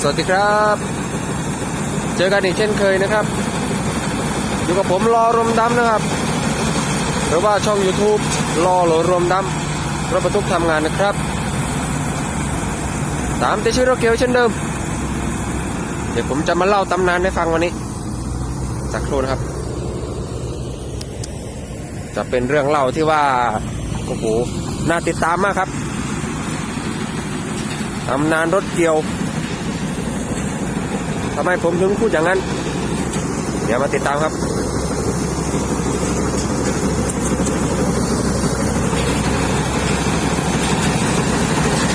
สวัสดีครับ เจอกันอีกเช่นเคยนะครับ อยู่กับผมรอรวมดำนะครับ หรือว่าช่อง YouTube รอหลรวมดำรถบรรทุกทำงานนะครับ ตามติชื่อรถเกียวเช่นเดิม เดี๋ยวผมจะมาเล่าตำนานให้ฟังวันนี้ สักครู่นะครับ จะเป็นเรื่องเล่าที่ว่าโอ้โหน่าติดตามมากครับตำนานรถเกี่ยว ไมผมถึงพูดอย่างนั้น เดี๋ยวมาติดตามครับ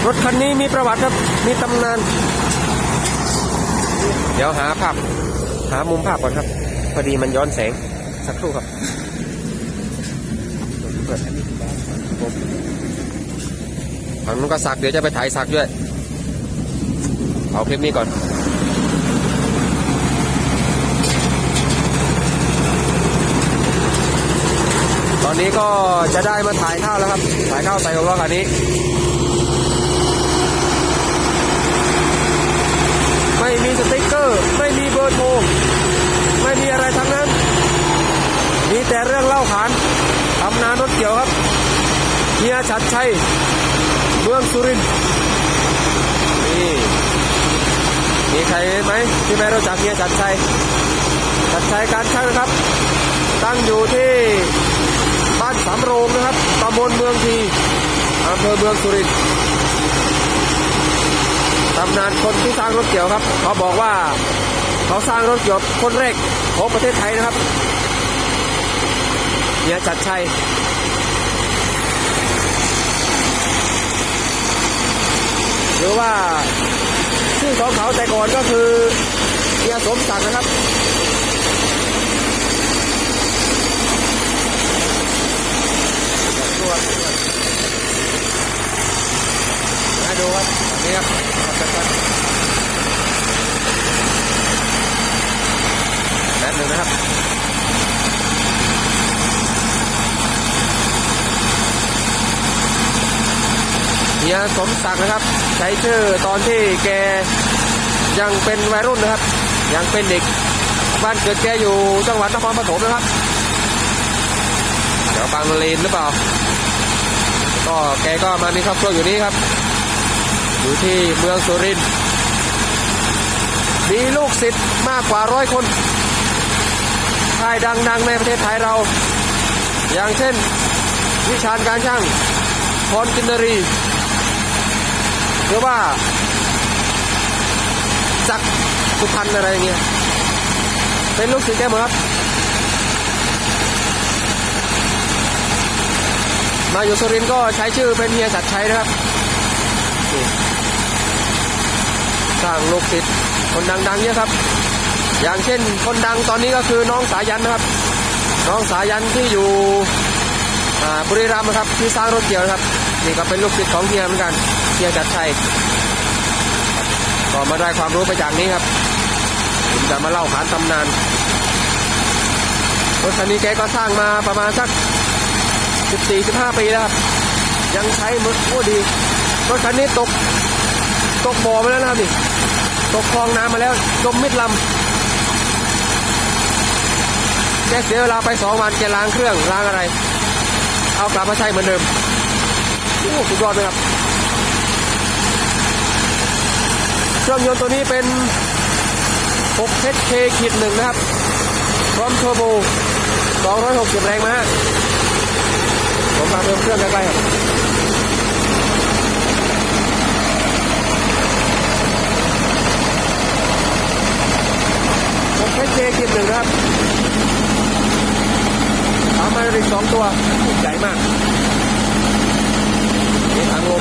รถคันนี้มีประวัติครับ มีตำนาน เดี๋ยวหาภาพ หามุมภาพก่อนครับ พอดีมันย้อนแสง สักครู่ครับฝั่งนู้นก็สักเดี๋ยวจะไปถ่ายสักด้วย เอาคลิปนี้ก่อน อนนี้ก็จะได้มาถ่ายข้าวแล้วครับ ถ่ายข้าวใส่ของเราคันนี้ไม่มีสติ๊กเกอร์ ไม่มีเบอร์โทรไม่มีอะไรทั้งนั้น มีแต่เรื่องเล่าขานตำนานรถเกี่ยวครับเฮียชัดชัยเมืองสุรินทร์นี่มีใครไหมที่ไม่รู้จักเฮียชัดชัยชัดชัยการช่างนะครับ ตั้งอยู่ที่ สำโรงนะครับตำบลเมืองทีอำเภอเมืองสุรินทร์ตำนานคนที่สร้างรถเกี่ยวครับ เขาบอกว่าเขาสร้างรถเกี่ยวคนแรกของประเทศไทยนะครับเฮียชัดชัยหรือว่าชื่อของเขาแต่ก่อนก็คือเฮียสมศักดิ์นะครับ ตัวมาดูครับนี่ครับขับจัดการแป๊บหนึ่งนะครับ เฮี ยสมศักดิ์นะครับ ใช้ชื่อตอนที่แกยังเป็นวัยรุ่นนะครับ ยังเป็นเด็กบ้านเกิดแกอยู่จังหวัดนครปฐมนะครับเดี๋ยวบางเลนหรือเปล่า ก็แกก็มามีครอบครัวอยู่นี่ครับ อยู่ที่เมืองสุรินทร์มีลูกศิษย์มากกว่าร้อยคนค่ายดังๆในประเทศไทยเรา อย่างเช่น วิชาญการช่างพรกินนรี หรือว่าจักสุพรรณอะไรเงี้ยเป็นลูกศิษย์แกหมดครับมาอยู่สุรินก็ใช้ชื่อเป็นเฮียชัดชัยนะครับสร้างลูกศิษย์คนดังๆเนี่ยครับ อย่างเช่นคนดังตอนนี้ก็คือน้องสายันนะครับ น้องสายันที่อยู่อ่าบุรีรัมย์นะครับที่สร้างรถเกี่ยวนะครับ นี่ก็เป็นลูกศิษย์ของเฮียเหมือนกันเฮียชัดชัยก็มาได้ความรู้ไปจากนี้ครับผมจะมาเล่าขานตำนานรถคันนี้แกก็สร้างมาประมาณสัก 14 15 ปีแล้วครับ ยังใช้มือโอ้ดีรถคันนี้ตก ตกบ่อมาแล้วนะครับนี่ ตกคลองน้ำมาแล้วจมมิดลำแกเสียเวลาไปสองวันแกล้างเครื่องล้างอะไร เอากลับมาใช้เหมือนเดิม โอ้สุดยอดเลยครับ เครื่องยนต์ตัวนี้เป็น 6 HK ขีดหนึ่งนะครับ พร้อมเทอร์โบ 260 แรงม้าผมมาเพิ่มเครื่องใกล้ๆครับผมใช้เจกินหนึ่งนะครับทำมาอีกสองตัว ใหญ่มาก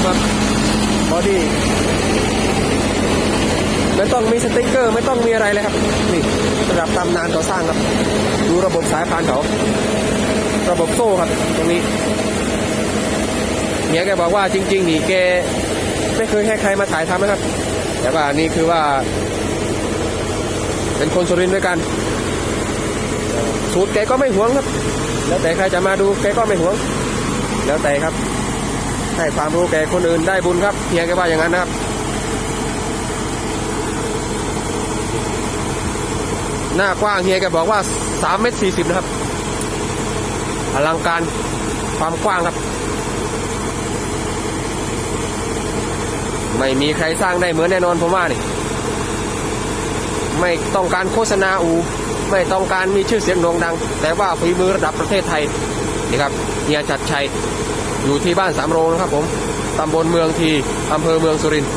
ครับบอดี้ไม่ต้องมีสติ๊กเกอร์ ไม่ต้องมีอะไรเลยครับ นี่ระดับตำนานต่อสร้างครับ ดูระบบสายพานเขา ระบบโซ่ครับ ตรงนี้เมียแกบอกว่าจริง ๆ นี่แกไม่เคยให้ใครมาถ่ายทำนะครับ แต่ว่านี่คือว่า เป็นคนสุรินทร์ด้วยกัน สูตรแกก็ไม่หวงครับ แล้วแต่ใครจะมาดูแกก็ไม่หวง แล้วแต่ครับ ให้ความรู้แก่คนอื่นได้บุญครับเฮียแกว่าอย่างนั้นนะครับหน้ากว้างเฮียแกบอกว่า3เมตร40 นะครับ อลังการความกว้างครับ ไม่มีใครสร้างได้เหมือนแน่นอนผมว่านี่ ไม่ต้องการโฆษณาอู ไม่ต้องการมีชื่อเสียงโด่งดัง แต่ว่าฝีมือระดับประเทศไทยนี่ครับเฮียจัดชัย อยู่ที่บ้านสามโรงนะครับผมตำบลเมืองทีอำเภอเมืองสุรินทร์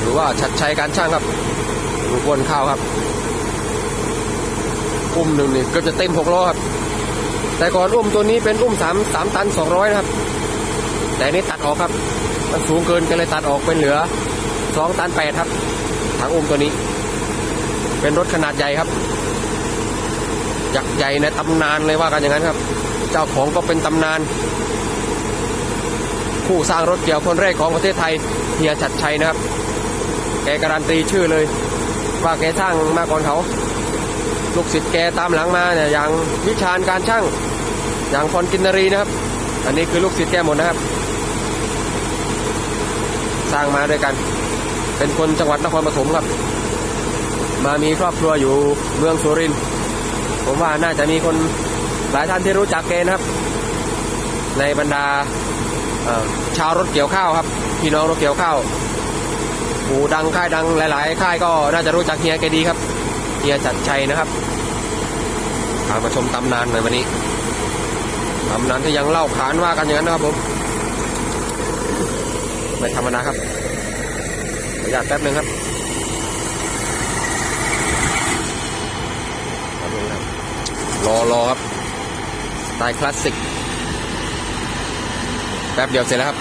หรือว่าชัดชัยการช่างครับลูกบนข้าวครับอุ้มหนึ่งนี่ก็จะเต็มหกล้อครับ แต่ก่อนอุ้มตัวนี้เป็นอุ้มสามสามตันสองร้อยนะครับ แต่อันนี้ตัดออกครับ มันสูงเกินก็เลยตัดออกเป็นเหลือสองตันแปดครับถังอุ้มตัวนี้ เป็นรถขนาดใหญ่ครับยักษ์ใหญ่ในตำนานเลยว่ากันอย่างนั้นครับ เจ้าของก็เป็นตำนานผู้สร้างรถเกี่ยวคนแรกของประเทศไทยเฮียชัดชัยนะครับ แกการันตีชื่อเลย ว่าแกสร้างมาก่อนเขา ลูกศิษย์แกตามหลังมาเนี่ยอย่างวิชาญการช่างอย่างพรกินนรีนะครับ อันนี้คือลูกศิษย์แกหมดนะครับ สร้างมาด้วยกัน เป็นคนจังหวัดนครปฐมครับ มามีครอบครัวอยู่เมืองสุรินทร์ผมว่าน่าจะมีคน หลายท่านที่รู้จักแกนะครับ ในบรรดาชาวรถเกี่ยวข้าวครับ พี่น้องรถเกี่ยวข้าวหูดังค่ายดังหลายๆค่ายก็น่าจะรู้จักเฮียแกดีครับเฮียจัดชัยนะครับพามาชมตำนานหน่อยวันนี้ตำนานที่ยังเล่าขานว่ากันอย่างนั้นนะครับผมไม่ธรรมดาครับออนุญาตแป๊บหนึงครับแป๊บนึงครับรอรอครับ ไตล์คลาสสิกแป๊บเดียวเสร็จแล้วครับ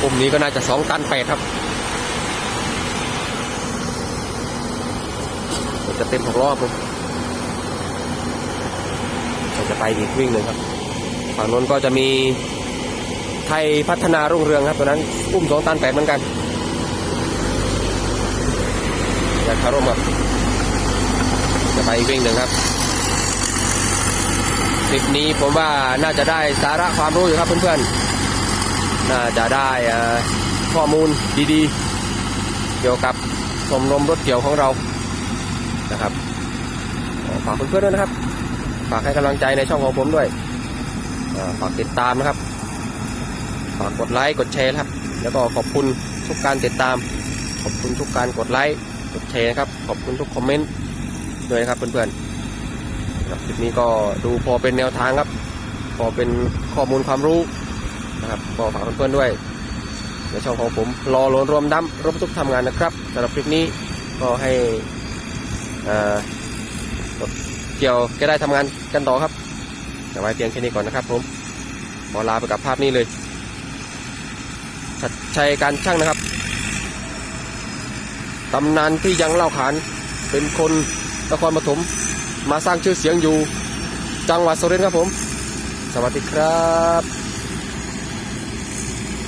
ปุ่มนี้ก็น่าจะสองตันแปดครับจะเต็มหกล้อครับผมจะไปอีกวิ่งหนึ่งครับ ฝั่งนู้นก็จะมีไทยพัฒนารุ่งเรืองครับตัวนั้นอุ้มสองตันแปดเหมือนกันอยากเข้าร่มครับจะไปวิ่งหนึ่งครับ ลิปนี้ผมว่าน่าจะได้สาระความรู้อยู่ครับเพื่อนๆ น่าจะได้ข้อมูลดีๆ เกี่ยวกับชมรมรถเกี่ยวของเรานะครับฝากเพื่อนๆด้วยนะครับ ฝากให้กำลังใจในช่องของผมด้วยฝากติดตามนะครับ ฝากกดไลค์กดแชร์ครับ แล้วก็ขอบคุณทุกการติดตาม ขอบคุณทุกการกดไลค์กดแชร์ครับ ขอบคุณทุกคอมเมนต์ด้วยนะครับเพื่อนๆ ครับคลิปนี้ก็ดูพอเป็นแนวทางครับ พอเป็นข้อมูลความรู้นะครับก็ฝากเพื่อนๆด้วยในช่องของผมรอโหลนรวมดำรถบรรทุกทำงานนะครับสำหรับคลิปนี้ก็ให้เกี่ยวก็ได้ทำงานกันต่อครับแต่ไว้เพียงแค่นี้ก่อนนะครับผมขอลาไปกับภาพนี้เลยชัดชัยการช่างนะครับตำนานที่ยังเล่าขานเป็นคนนครปฐม มาสร้างชื่อเสียงอยู่ จังหวัดสุรินทร์ครับผม สวัสดีครับ